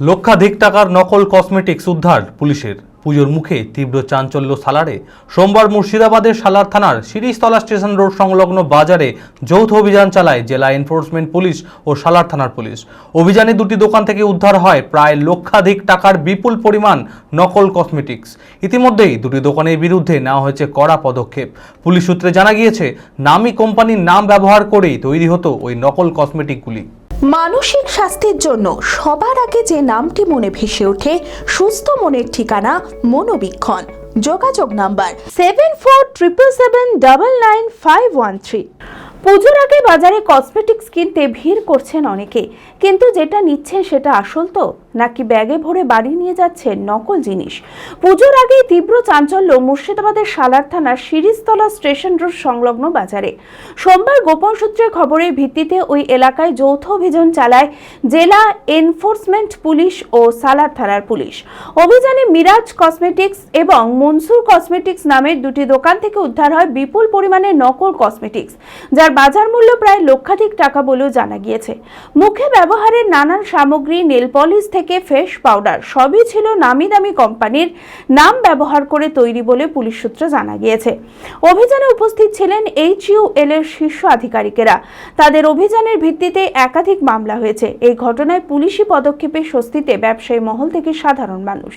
লক্ষাধিক টাকার নকল কসমেটিক্স উদ্ধার পুলিশের। পুজোর মুখে তীব্র চাঞ্চল্য সালারে সোমবার মুর্শিদাবাদের সালার থানার শিরিষতলা স্টেশন রোড সংলগ্ন বাজারে যৌথ অভিযান চালায় জেলা এনফোর্সমেন্ট পুলিশ ও সালার থানার পুলিশ। অভিযানে দুটি দোকান থেকে উদ্ধার হয় প্রায় লক্ষাধিক টাকার বিপুল পরিমাণ নকল কসমেটিক্স। ইতিমধ্যেই দুটি দোকানের বিরুদ্ধে নেওয়া হয়েছে কড়া পদক্ষেপ। পুলিশ সূত্রে জানা গিয়েছে, নামী কোম্পানির নাম ব্যবহার করেই তৈরি হতো ওই নকল কসমেটিকগুলি। মানসিক স্বাস্থ্যের জন্য সবার আগে যে নামটি মনে ভেসে ওঠে, সুস্থ মনের ঠিকানা মনোবীক্ষণ। যোগাযোগ number seven four triple seven double nine five one three পুজোর আগে বাজারে কসমেটিক্স কিনতে ভিড় করছেন অনেকে, কিন্তু যেটা নিচ্ছেন সেটা আসল তো? নাকি ব্যাগে ভরে বাড়ি নিয়ে যাচ্ছে নকল জিনিস? পুজোর আগেই তীব্র চাঞ্চল্য মুর্শিদাবাদের সালার থানার শিরিষতলা স্টেশন রোড সংলগ্ন বাজারে। সোমবার গোপন সূত্রের খবরের ভিত্তিতে ওই এলাকায় যৌথ অভিযান চালায় জেলা এনফোর্সমেন্ট পুলিশ ও সালার থানার পুলিশ। অভিযানে মিরাজ কসমেটিক্স এবং মনসুর কসমেটিক্স নামের দুটি দোকান থেকে উদ্ধার হয় বিপুল পরিমাণে নকল কসমেটিক্স, যার বাজার মূল্য প্রায় লক্ষাধিক টাকা বলেও জানা গিয়েছে। মুখে ব্যবহারের নানান সামগ্রী, নেল পলিশ থেকে ফেস পাউডার সবই ছিল নামি দামি কোম্পানির নাম ব্যবহার করে তৈরি বলে পুলিশ সূত্রে জানা গিয়েছে। অভিযানে উপস্থিত ছিলেন এইচ এর শীর্ষ আধিকারিকেরা। তাদের অভিযানের ভিত্তিতে একাধিক মামলা হয়েছে। এই ঘটনায় পুলিশি পদক্ষেপে স্বস্তিতে ব্যবসায়ী মহল থেকে সাধারণ মানুষ।